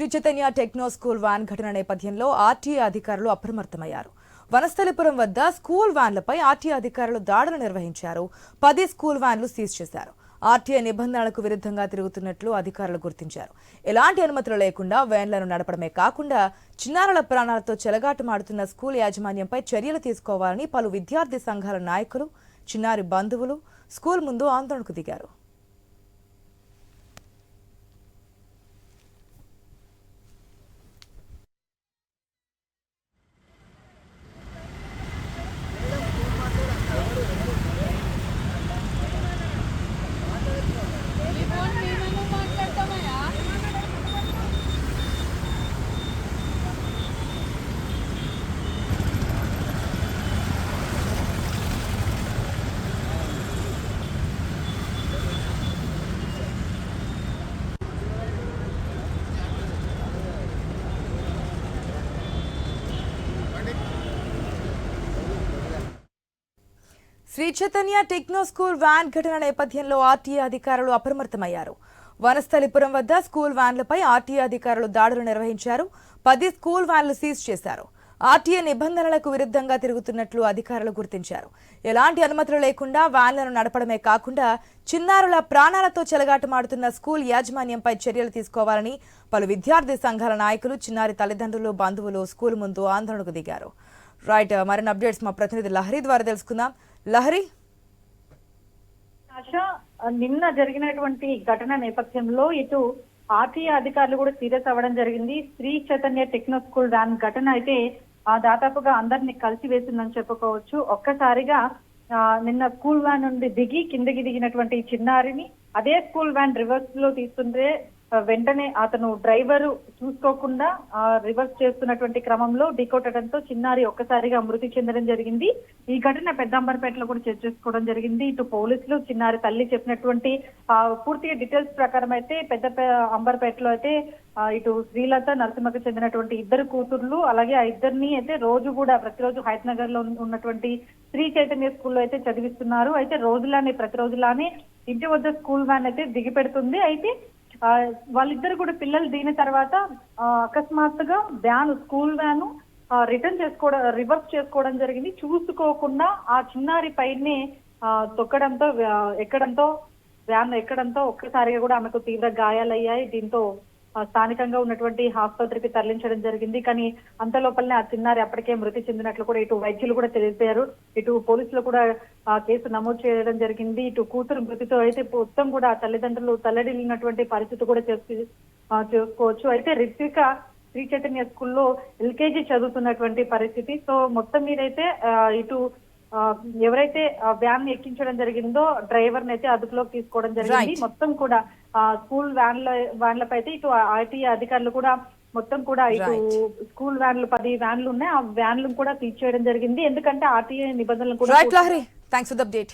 Sri Chaitanya techno school van ఘటన నేపథ్యంలో RTA అధికారులు అప్రమత్తమయ్యారు. వనస్థలిపురం వద్ద స్కూల్ వ్యాన్లపై ఆర్టీఏ అధికారులు దాడులు నిర్వహించారు. పది స్కూల్ వ్యాన్లు సీజ్ చేశారు. ఆర్టీఏ నిబంధనలకు విరుద్ధంగా తిరుగుతున్నట్లు అధికారులు గుర్తించారు. ఎలాంటి అనుమతులు లేకుండా వ్యాన్లను నడపడమే కాకుండా చిన్నారుల ప్రాణాలతో చెలగాటమాడుతున్న స్కూల్ యాజమాన్యంపై చర్యలు తీసుకోవాలని పలు విద్యార్థి సంఘాల నాయకులు చిన్నారి బంధువులు స్కూల్ ముందు ఆందోళనకు దిగారు. Sri Chaitanya techno school van ఘటన నేపథ్యంలో ఆర్టీఏ అధికారులు అప్రమత్తమయ్యారు. వనస్థలిపురం వద్ద స్కూల్ వ్యాన్లపై ఆర్టీఏ అధికారులు దాడులు నిర్వహించారు. పది స్కూల్ వ్యాన్లు సీజ్ చేశారు. ఆర్టీఏ నిబంధనలకు విరుద్ధంగా తిరుగుతున్నట్లు అధికారులు గుర్తించారు. ఎలాంటి అనుమతులు లేకుండా వ్యాన్లను నడపడమే కాకుండా చిన్నారుల ప్రాణాలతో చెలగాటమాడుతున్న స్కూల్ యాజమాన్యంపై చర్యలు తీసుకోవాలని పలు విద్యార్థి సంఘాల నాయకులు చిన్నారి తల్లిదండ్రులు బంధువులు స్కూల్ ముందు ఆందోళనకు దిగారు. రైట్ మరిన్ని అప్డేట్స్ మా ప్రతినిధి లహరి ద్వారా తెలుసుకుందాం. లహరి? ఆశ నిన్న జరిగినటువంటి ఘటన నేపథ్యంలో ఇటు ఆర్టీఏ అధికారులు కూడా సీరియస్ అవ్వడం జరిగింది. Sri Chaitanya techno school van ఘటన అయితే ఆ దాదాపుగా అందరినీ కలిసి వేసిందని చెప్పుకోవచ్చు. ఒక్కసారిగా ఆ, నిన్న స్కూల్ వ్యాన్ నుండి దిగి కిందకి దిగినటువంటి చిన్నారిని అదే స్కూల్ వ్యాన్ రివర్స్లో తీసుకుంటే వెంటనే అతను డ్రైవర్ చూసుకోకుండా ఆ, రివర్స్ చేస్తున్నటువంటి క్రమంలో ఢీకొట్టడంతో చిన్నారి ఒక్కసారిగా మృతి చెందడం జరిగింది. ఈ ఘటన పెద్దంబర్పేటలో కూడా చర్చ చేసుకోవడం జరిగింది. ఇటు పోలీసులు చిన్నారి తల్లి చెప్పినటువంటి ఆ, పూర్తిగా డీటెయిల్స్ ప్రకారం అయితే పెద్ద అంబర్పేటలో అయితే ఇటు శ్రీలత నరసింహకు చెందినటువంటి ఇద్దరు కూతుర్లు అలాగే ఆ ఇద్దరిని అయితే రోజు కూడా ప్రతిరోజు హైదనగర్లో ఉన్నటువంటి శ్రీ చైతన్య స్కూల్లో అయితే చదివిస్తున్నారు. అయితే రోజులానే ప్రతిరోజులానే ఇంటి వద్ద స్కూల్ వ్యాన్ అయితే దిగి పెడుతుంది. అయితే వాళ్ళిద్దరు కూడా పిల్లలు దిగిన తర్వాత అకస్మాత్తుగా వ్యాన్ స్కూల్ వ్యాను రిటర్న్ చేసుకోవడం రివర్స్ చేసుకోవడం జరిగింది. చూసుకోకుండా ఆ చిన్నారి పైనే ఆ, తొక్కడంతో ఎక్కడంతో వ్యాన్ ఎక్కడంతో ఒక్కసారిగా కూడా ఆమెకు తీవ్ర గాయాలయ్యాయి. దీంతో స్థానికంగా ఉన్నటువంటి ఆసుపత్రికి తరలించడం జరిగింది. కానీ అంత లోపలనే ఆ చిన్నారి అప్పటికే మృతి చెందినట్లు కూడా ఇటు వైద్యులు కూడా తెలిపారు. ఇటు పోలీసులు కూడా ఆ కేసు నమోదు చేయడం జరిగింది. ఇటు కూతురు మృతితో అయితే మొత్తం కూడా తల్లిదండ్రులు తల్లడిల్లినటువంటి పరిస్థితి కూడా చేసి చేసుకోవచ్చు. అయితే రిత్విక శ్రీ చైతన్య స్కూల్లో ఎల్కేజీ చదువుతున్నటువంటి పరిస్థితి. సో మొత్తం మీదైతే ఆ, ఇటు ఎవరైతే వ్యాన్ ఎక్కించడం జరిగిందో డ్రైవర్ అయితే అదుపులోకి తీసుకోవడం జరిగింది. మొత్తం కూడా ఆ, స్కూల్ వ్యాన్ల వ్యాన్లపై అయితే ఇటు ఆర్టీఏ అధికారులు కూడా మొత్తం కూడా ఇటు. స్కూల్ వ్యాన్లు పది వ్యాన్లు ఉన్నాయి. ఆ వ్యాన్లు కూడా తీర్చేయడం జరిగింది. ఎందుకంటే ఆర్టీఏ నిబంధనలు కూడా థ్యాంక్స్ ఫర్ అప్డేట్